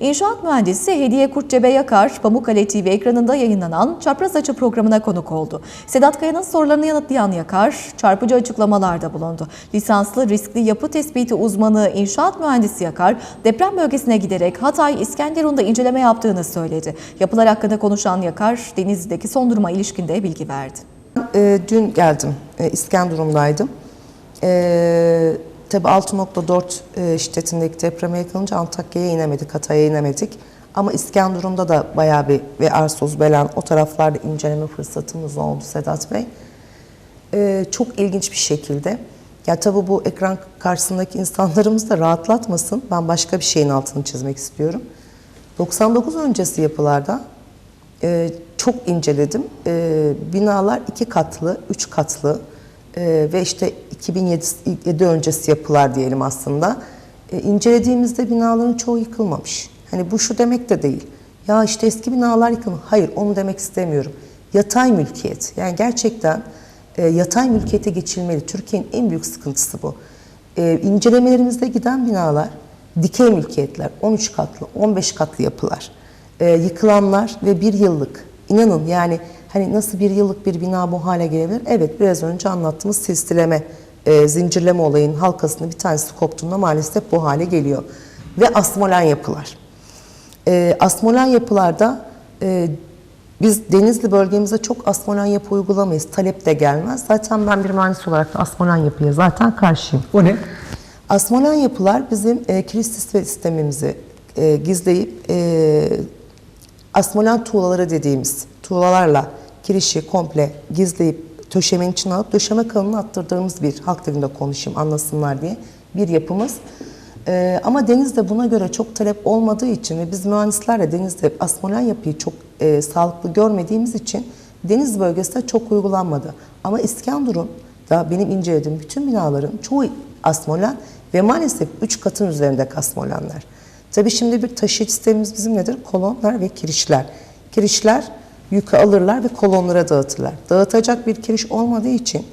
İnşaat mühendisi Hediye Kurtcebe Yakar, Pamukkale TV ekranında yayınlanan Çapraz Açı programına konuk oldu. Sedat Kaya'nın sorularını yanıtlayan Yakar, çarpıcı açıklamalarda bulundu. Lisanslı riskli yapı tespiti uzmanı inşaat mühendisi Yakar, deprem bölgesine giderek Hatay, İskenderun'da inceleme yaptığını söyledi. Yapılar hakkında konuşan Yakar, Denizli'deki son duruma ilişkinde bilgi verdi. E, dün geldim, e, İskenderun'daydım. E, tabii 6.4 e, şiddetindeki depreme yıkılınca Antakya'ya inemedik, Hatay'a inemedik. Ama İskenderun'da da bayağı bir ve Arsuz, Belen o taraflarda inceleme fırsatımız oldu Sedat Bey. E, çok ilginç bir şekilde. Ya tabii bu ekran karşısındaki insanlarımız da rahatlatmasın. Ben başka bir şeyin altını çizmek istiyorum. 99 öncesi yapılarda e, çok inceledim. E, binalar iki katlı, üç katlı e, ve işte 2007 öncesi yapılar diyelim aslında. E, incelediğimizde binaların çoğu yıkılmamış. Hani bu şu demek de değil. Ya işte eski binalar yıkılmış. Hayır onu demek istemiyorum. Yatay mülkiyet. Yani gerçekten e, yatay mülkiyete geçilmeli. Türkiye'nin en büyük sıkıntısı bu. E, incelemelerimizde giden binalar dikey mülkiyetler, 13 katlı, 15 katlı yapılar, e, yıkılanlar ve bir yıllık. İnanın yani hani nasıl bir yıllık bir bina bu hale gelebilir? Evet biraz önce anlattığımız silsileme, e, zincirleme olayın halkasının bir tanesi koptuğunda maalesef bu hale geliyor. Ve asmolen yapılar. E, asmolen yapılarda e, biz Denizli bölgemizde çok asmolen yapı uygulamayız. Talep de gelmez. Zaten ben bir mühendis olarak da asmolen yapıya zaten karşıyım. O ne? Asmolen yapılar bizim e, kilistis ve sistemimizi e, gizleyip e, asmolen tuğlaları dediğimiz tuğlalarla kirişi komple gizleyip döşemenin içine alıp döşeme kalınlığı attırdığımız bir halk dilinde konuşayım anlasınlar diye bir yapımız. E, ama denizde buna göre çok talep olmadığı için ve biz mühendislerle denizde asmolen yapıyı çok e, sağlıklı görmediğimiz için deniz bölgesinde çok uygulanmadı. Ama İskenderun da benim incelediğim bütün binaların çoğu asmolen ve maalesef 3 katın üzerinde asmolenler. Tabii şimdi bir taşıyıcı sistemimiz bizim nedir? Kolonlar ve kirişler. Kirişler yükü alırlar ve kolonlara dağıtırlar. Dağıtacak bir kiriş olmadığı için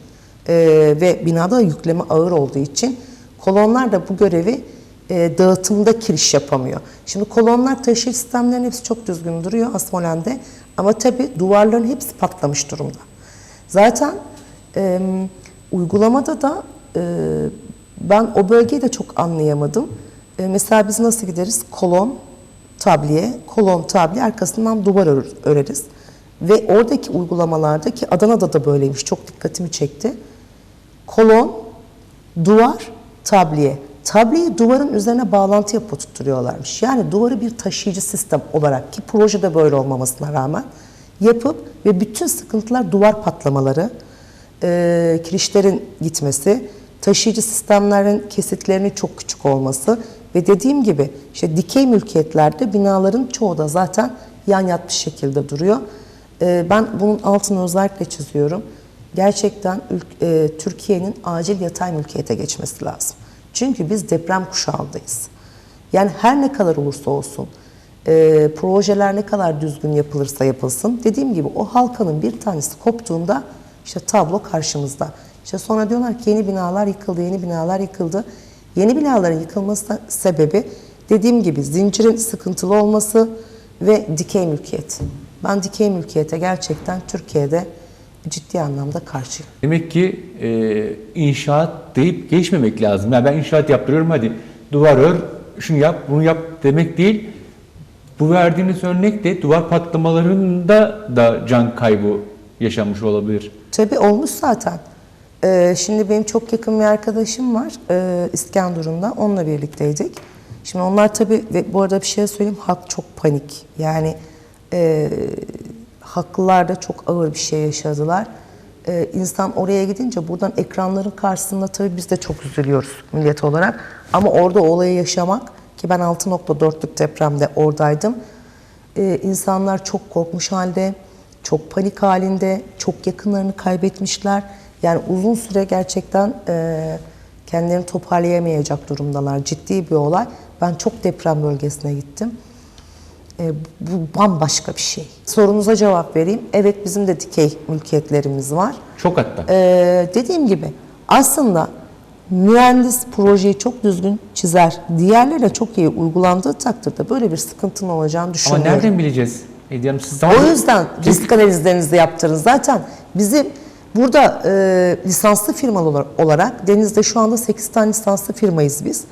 e, ve binada yükleme ağır olduğu için kolonlar da bu görevi e, dağıtımda kiriş yapamıyor. Şimdi kolonlar taşıyıcı sistemlerin hepsi çok düzgün duruyor asmolende ama tabii duvarların hepsi patlamış durumda. Zaten e, uygulamada da e, ben o bölgeyi de çok anlayamadım. E, mesela biz nasıl gideriz? Kolon, tabliye, kolon, tabliye arkasından duvar ör- öreriz. Ve oradaki uygulamalarda ki Adana'da da böyleymiş çok dikkatimi çekti. Kolon, duvar, tabliye. Tabliyeyi duvarın üzerine bağlantı yapıp tutturuyorlarmış. Yani duvarı bir taşıyıcı sistem olarak ki projede böyle olmamasına rağmen yapıp ve bütün sıkıntılar duvar patlamaları, e, kirişlerin gitmesi, taşıyıcı sistemlerin kesitlerinin çok küçük olması ve dediğim gibi işte dikey mülkiyetlerde binaların çoğu da zaten yan yatmış şekilde duruyor. E, ben bunun altını özellikle çiziyorum. Gerçekten e, Türkiye'nin acil yatay mülkiyete geçmesi lazım. Çünkü biz deprem kuşağındayız. Yani her ne kadar olursa olsun, e, projeler ne kadar düzgün yapılırsa yapılsın, dediğim gibi o halkanın bir tanesi koptuğunda işte tablo karşımızda. İşte sonra diyorlar ki yeni binalar yıkıldı, yeni binalar yıkıldı. Yeni binaların yıkılması sebebi dediğim gibi zincirin sıkıntılı olması ve dikey mülkiyet. Ben dikey mülkiyete gerçekten Türkiye'de ciddi anlamda karşıyım. Demek ki e, inşaat deyip geçmemek lazım. Yani ben inşaat yaptırıyorum hadi duvar ör, şunu yap, bunu yap demek değil. Bu verdiğiniz örnek de duvar patlamalarında da can kaybı yaşanmış olabilir. Tabii olmuş zaten. Ee, şimdi benim çok yakın bir arkadaşım var e, İskenderun'da. Onunla birlikteydik. Şimdi onlar tabii ve bu arada bir şey söyleyeyim. Halk çok panik. Yani e, haklılar da çok ağır bir şey yaşadılar. E, insan oraya gidince buradan ekranların karşısında tabii biz de çok üzülüyoruz millet olarak. Ama orada olayı yaşamak ki ben 6.4'lük depremde oradaydım. Ee, insanlar çok korkmuş halde, çok panik halinde, çok yakınlarını kaybetmişler. Yani uzun süre gerçekten e, kendilerini toparlayamayacak durumdalar. Ciddi bir olay. Ben çok deprem bölgesine gittim. E, bu bambaşka bir şey. Sorunuza cevap vereyim. Evet bizim de dikey mülkiyetlerimiz var. Çok hatta. Ee, dediğim gibi aslında Mühendis projeyi çok düzgün çizer. Diğerlerine çok iyi uygulandığı takdirde böyle bir sıkıntının olacağını Ama düşünüyorum. nereden bileceğiz? Hanım siz daha O yüzden risk analizlerinizi yaptırın. Zaten bizim burada e, lisanslı firma olar- olarak Deniz'de şu anda 8 tane lisanslı firmayız biz.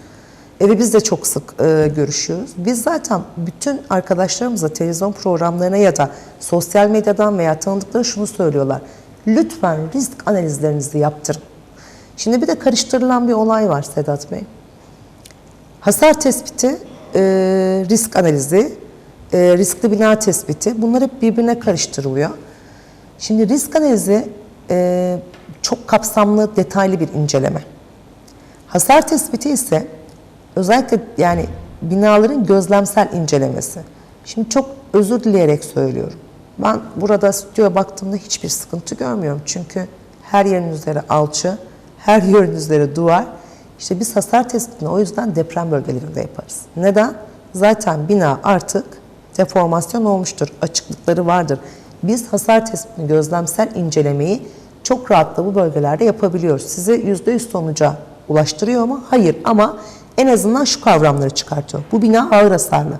Ve biz de çok sık e, görüşüyoruz. Biz zaten bütün arkadaşlarımıza televizyon programlarına ya da sosyal medyadan veya tanıdıkları şunu söylüyorlar. Lütfen risk analizlerinizi yaptırın. Şimdi bir de karıştırılan bir olay var Sedat Bey. Hasar tespiti, e, risk analizi, e, riskli bina tespiti bunlar hep birbirine karıştırılıyor. Şimdi risk analizi e, çok kapsamlı, detaylı bir inceleme. Hasar tespiti ise özellikle yani binaların gözlemsel incelemesi. Şimdi çok özür dileyerek söylüyorum. Ben burada stüdyoya baktığımda hiçbir sıkıntı görmüyorum. Çünkü her yerin üzeri alçı, her yerin üzeri duvar. İşte biz hasar tespitini o yüzden deprem bölgelerinde yaparız. Neden? Zaten bina artık deformasyon olmuştur, açıklıkları vardır. Biz hasar tespitini, gözlemsel incelemeyi çok rahatla bu bölgelerde yapabiliyoruz. Size %100 sonuca ulaştırıyor mu? Hayır ama en azından şu kavramları çıkartıyor. Bu bina ağır hasarlı,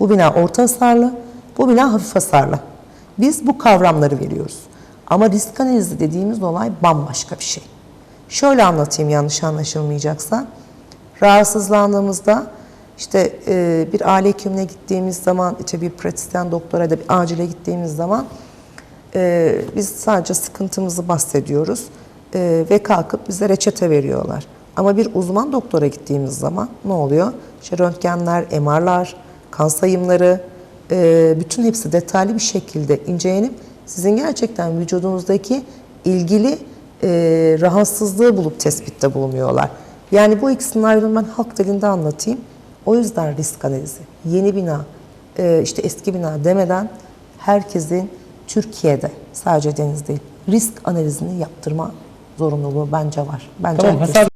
bu bina orta hasarlı, bu bina hafif hasarlı. Biz bu kavramları veriyoruz. Ama risk analizi dediğimiz olay bambaşka bir şey. Şöyle anlatayım yanlış anlaşılmayacaksa. Rahatsızlandığımızda işte e, bir aile hekimine gittiğimiz zaman, işte bir pratisyen doktora da bir acile gittiğimiz zaman e, biz sadece sıkıntımızı bahsediyoruz e, ve kalkıp bize reçete veriyorlar. Ama bir uzman doktora gittiğimiz zaman ne oluyor? İşte röntgenler, MR'lar, kan sayımları, e, bütün hepsi detaylı bir şekilde incelenip sizin gerçekten vücudunuzdaki ilgili e, rahatsızlığı bulup tespitte bulunuyorlar. Yani bu ikisinin ayrımını ben halk dilinde anlatayım. O yüzden risk analizi, yeni bina, e, işte eski bina demeden herkesin Türkiye'de sadece deniz değil risk analizini yaptırma zorunluluğu bence var. Bence Tamam